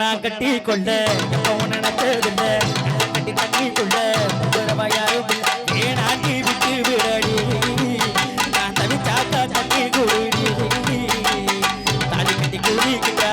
நான் கட்டி கொள்ள எப்பவும் நினைச்சதில்ல கட்டி தண்ணி கொள்ள யாரும் ஏனாண்டி விட்டு விடாடி? நான் தவிச்சாக்கா தண்ணி கூடி தாலி கட்டி குடிக்கிட்டா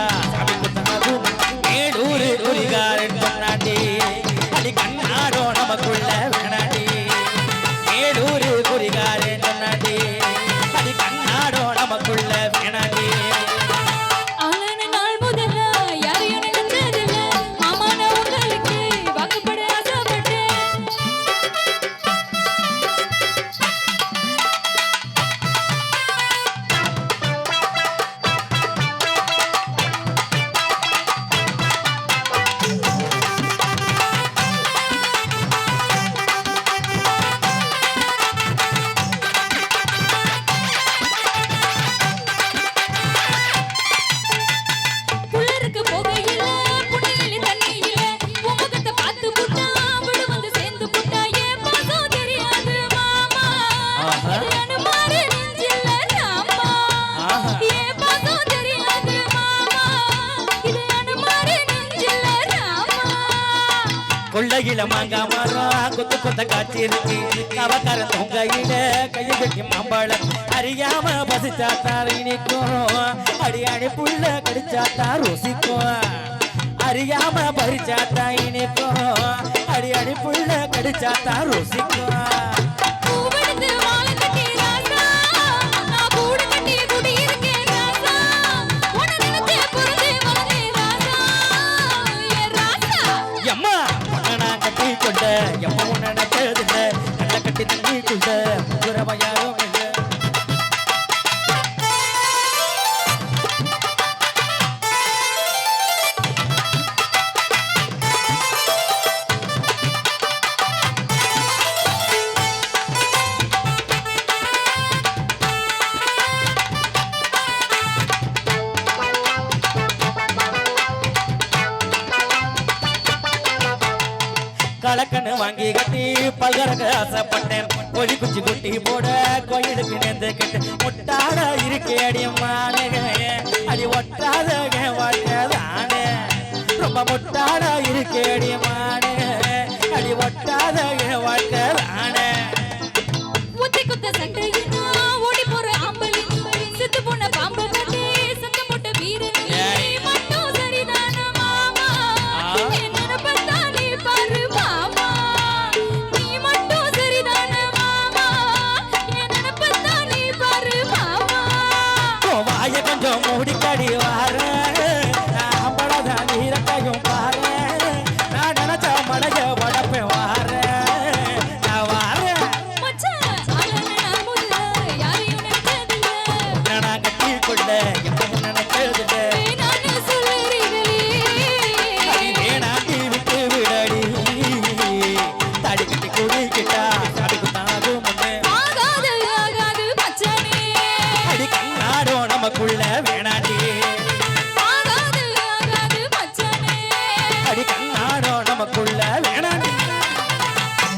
கொள்ளையில மாங்கா மரம் கொத்து கொத்த காட்சி இருக்கு கவக்கார தொங்கையில கையை கட்டி மாம்பழம் அறியாம பசிச்சாத்தான் இனிக்கும் அடி அடி புள்ள கடிச்சாத்தா ருசிக்கும். அறியாம பறிச்சாத்தா இனிக்கும் அடி அடி புள்ள கடிச்சாத்தா ருசிக்கும். எப்பவும் நினைச்சதில்ல கண்ண கட்டி தண்ணி கொண்ட கண்ணு வாங்கி கட்டி பல்கரக்கு ஆசைப்பட்டேன். கொடி குச்சி குட்டி போட கோயிலுக்கு நேர்ந்து கட்டு முட்டாட இருக்கே அடி அடி ஒட்டாத வாழ்க்கைதானே ரொம்ப முட்டாட இருக்கே அடி கொள்ள வேணாண்டே